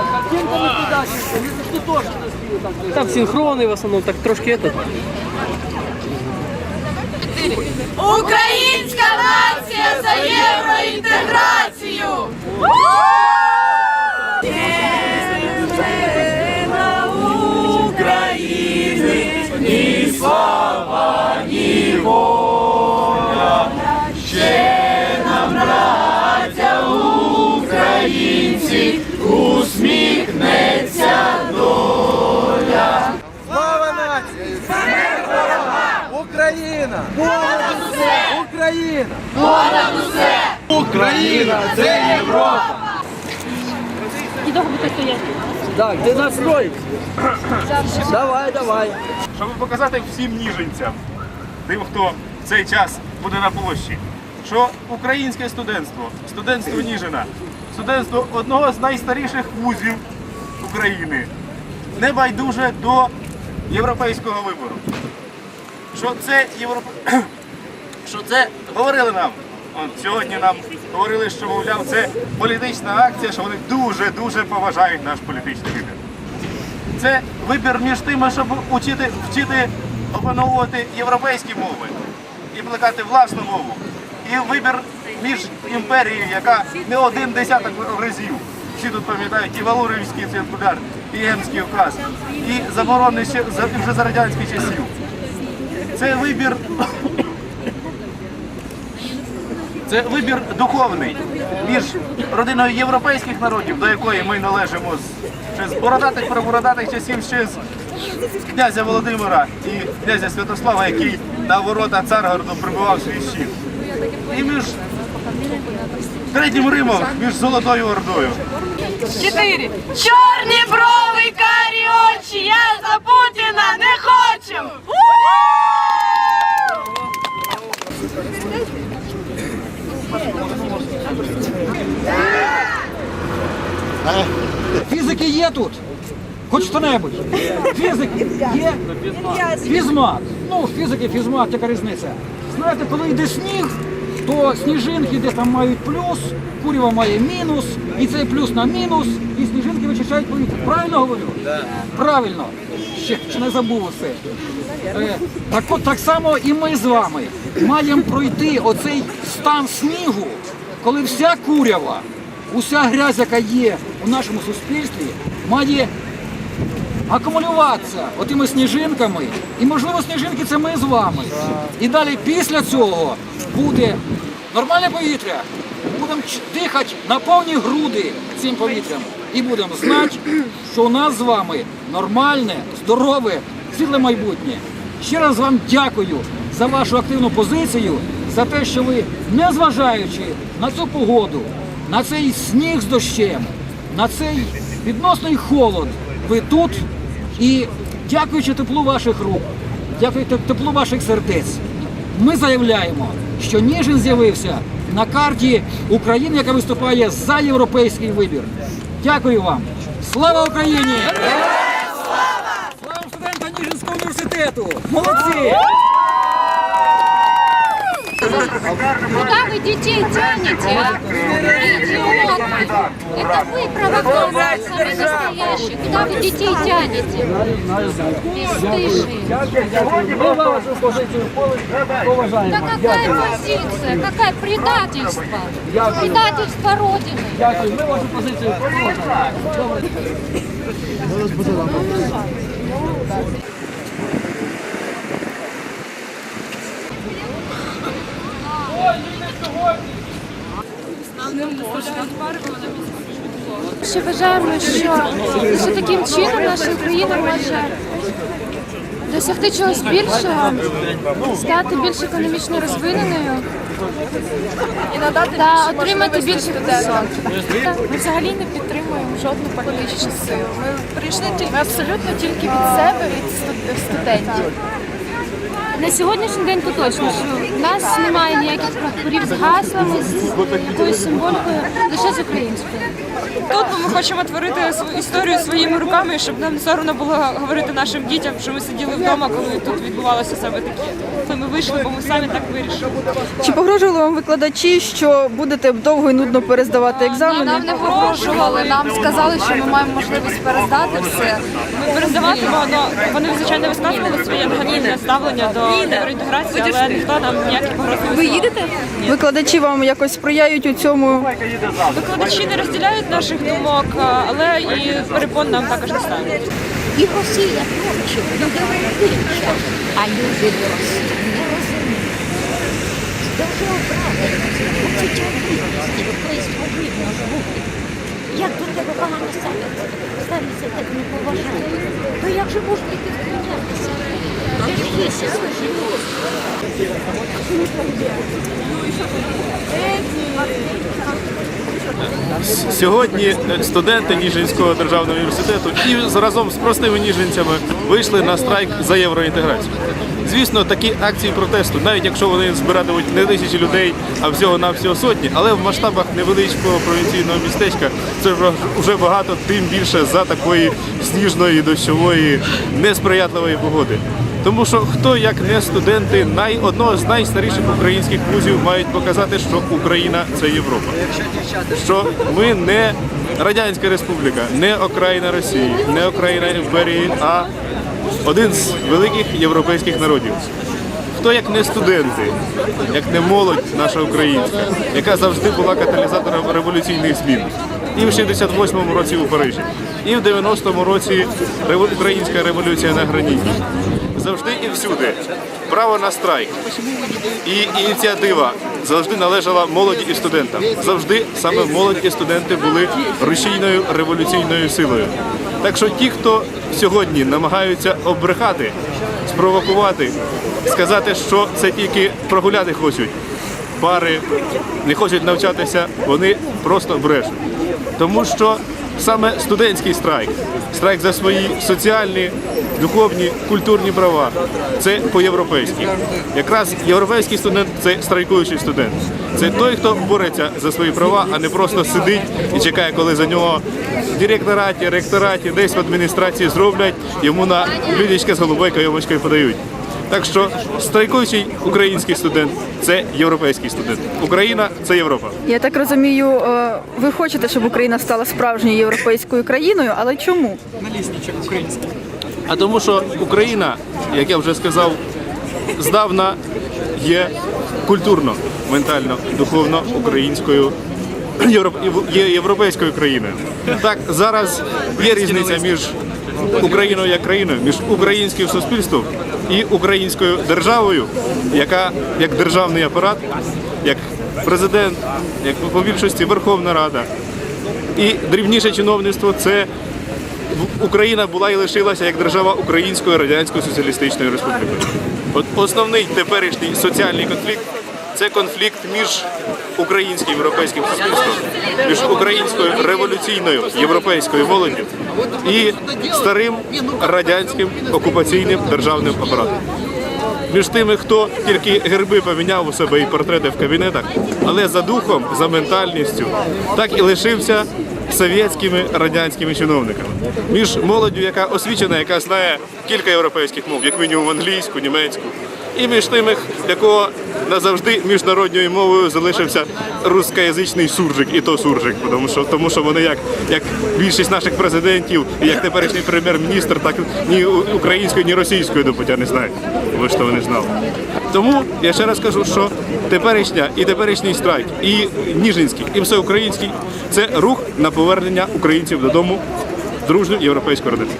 Так, картинками туда, если что, тоже не сбил так. Так, синхронный в основном, так трошки этот. Українська нація за євроінтеграцію! Слава Україна! Україна! Україна! Це Європа! І довго буде стояти. Так, ти настрой. Давай, давай. щоб показати всім ніженцям, тим, хто в цей час буде на площі, що українське студентство, студентство Ніжина, студентство одного з найстаріших вузів України, не байдуже до європейського вибору. Що це європ... що це говорили нам. От сьогодні нам говорили, що мовляв, це політична акція, що вони дуже дуже поважають наш політичний вибір. Це вибір між тими, щоб учити, вчити опановувати європейські мови і плекати власну мову. І вибір між імперією, яка не один десяток разів. Всі тут пам'ятають і Валурівський циркуляр, і Емський указ, і заборони ще вже за радянських часів. Це вибір. Це вибір духовний між родиною європейських народів, до якої ми належимо з, ще з бородатих прабородатих часів, ще з князя Володимира і князя Святослава, який на ворота Царгороду прибував свій щит. І між Третім Римом, між Золотою Ордою. Чотири. Чорні брови, карі очі, я за Путіна не хочу! Фізики є тут? Хоч хто-небудь? Фізики є? Фізмат. Ну, фізики, фізмат, яка різниця. Знаєте, коли йде сніг, то сніжинки десь там мають плюс, курява має мінус, і цей плюс на мінус, і сніжинки вичищають повітря. Правильно говорю? Правильно. Ще, ще не забув усе. Е, так от так само і ми з вами маємо пройти оцей стан снігу, коли вся курява, уся грязь, яка є у нашому суспільстві, має акумулюватися отими сніжинками. І можливо сніжинки це ми з вами. І далі після цього буде нормальне повітря. Будемо дихати на повні груди цим повітрям. І будемо знати, що у нас з вами нормальне, здорове, світле майбутнє. Ще раз вам дякую за вашу активну позицію, за те, що ви, незважаючи на цю погоду, на цей сніг з дощем, на цей відносний холод, ви тут і дякуючи теплу ваших рук, дякуючи теплу ваших сердець, ми заявляємо, що Ніжин з'явився на карті України, яка виступає за європейський вибір. Дякую вам. Слава Україні! Слава студентам Ніжинського університету! Молодці! Куда вы детей тянете, а? Идиоты! Это вы провокаторы самые настоящие. Куда вы детей тянете? Бесстыжие. Ми вашу позицію поважаємо. Да какая позиция? Какая предательство? Предательство Родины. Дякую. Ми вашу позицію поважаємо. Ще вважаємо, що лише таким чином наша Україна може досягти чогось більшого, стати більш економічно розвиненою І надати та отримати більше студентам. Ми взагалі не підтримуємо жодну політичну силу. Ми прийшли тільки абсолютно тільки від себе, від студентів. На сьогоднішній день то точно, що в нас немає ніяких прапорів з гаслами, з якоюсь символікою, лише з українською. Тут ми хочемо творити свою історію своїми руками, щоб нам соромно було говорити нашим дітям, що ми сиділи вдома, коли тут відбувалося саме таке. Коли ми вийшли, бо ми самі так вирішили. Чи погрожували вам викладачі, що будете довго і нудно перездавати екзамени? Нам не погрожували, нам сказали, що ми маємо можливість перездати все. Ми перездаватимо, але вони звичайно висказували своє негативне ставлення до євроінтеграції, але ніхто нам ніяких погроз не Ви їдете? Викладачі вам якось сприяють у цьому? Викладачі не розділяють наших думок, але і перепон нам також не ставлять. І Росія хоче, люди вийшли, а люди в Росії не розуміють. Дуже образилися, почуття гідності, якоїсь ж бути. Як до тебе погано ставляться, ставляться так не поважають, то як же можна йти вклонятися? Це ж є священник. Сьогодні студенти Ніжинського державного університету і разом з простими ніжинцями вийшли на страйк за євроінтеграцію. Звісно, такі акції протесту, навіть якщо вони збиратимуть не тисячі людей, а всього на всього сотні, але в масштабах невеличкого провінційного містечка це вже багато, тим більше за такої сніжної, дощової, несприятливої погоди. Тому що хто як не студенти най одного з найстаріших українських вузів мають показати, що Україна це Європа що ми не Радянська Республіка, не окраїна Росії, не окраїна імперії, а один з великих європейських народів. Хто як не студенти, як не молодь наша українська, яка завжди була каталізатором революційних змін. І в 68-му році у Парижі, і в 90-му році українська революція на граніті. Завжди і всюди право на страйк і ініціатива завжди належала молоді і студентам. Завжди саме молодь і студенти були рушійною революційною силою. Так що ті, хто сьогодні намагаються обрехати, спровокувати, сказати, що це тільки прогуляти хочуть, пари не хочуть навчатися, вони просто брешуть. Тому що саме студентський страйк, страйк за свої соціальні, духовні, культурні права, це по-європейськи. Якраз європейський студент це страйкуючий студент. Це той, хто бореться за свої права, а не просто сидить і чекає, коли за нього в директораті, ректораті, десь в адміністрації зроблять, йому на блюдечко з голубою кайомочкою подають. Так що страйкуючий український студент це європейський студент. Україна це Європа. Я так розумію, е, ви хочете, щоб Україна стала справжньою європейською країною, але чому? А тому, що Україна, як я вже сказав, здавна є культурно, ментально, духовно українською є європейською країною. Так зараз є різниця між Україною як країною, між українським суспільством і українською державою, яка як державний апарат, як президент, як по більшості Верховна Рада. І дрібніше чиновництво це Україна була і лишилася як держава Української Радянської Соціалістичної Республіки. От основний теперішній соціальний конфлікт це конфлікт між українським європейським суспільством, між українською революційною європейською молоддю і старим радянським окупаційним державним апаратом. Між тими, хто тільки герби поміняв у себе і портрети в кабінетах, але за духом, за ментальністю, так і лишився совєтськими радянськими чиновниками. Між молоддю, яка освічена, яка знає кілька європейських мов, як мінімум англійську, німецьку, і між тими, якого назавжди міжнародною мовою залишився рускоязичний суржик, і то суржик, тому що, тому що вони як, як більшість наших президентів, і як теперішній прем'єр-міністр, так ні українською, ні російською до пуття не знають. Ви ж того знали. Тому я ще раз кажу, що теперішня і теперішній страйк, і Ніжинський, і всеукраїнський це рух на повернення українців додому в дружню європейську родину.